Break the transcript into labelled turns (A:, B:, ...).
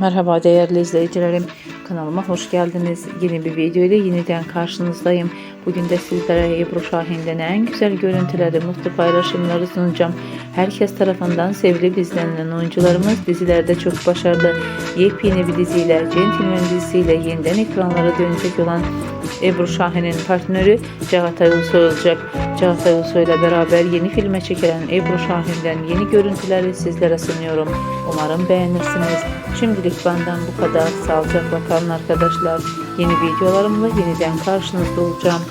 A: Merhaba değerli izleyicilerim. Kanalıma hoş geldiniz. Yeni bir video ile yeniden karşınızdayım. Bugün de sizlere Ebru Şahin'den en güzel görüntüleri, mutlu paylaşımları sunacağım. Herkes tarafından sevilip izlenilen oyuncularımız dizilerde çok başarılı. Yepyeni bir diziyle, Gentleman dizisiyle yeniden ekranlara dönecek olan Ebru Şahin'in partneri Çağatay Ulusoy olacak. Çağatay Ulusoy ile beraber yeni filme çekilen Ebru Şahin'den yeni görüntüleri sizlere sunuyorum. Umarım beğenirsiniz. Şimdilik benden bu kadar. Sağlıcakla kalın arkadaşlar. Yeni videolarımla yeniden karşınızda olacağım.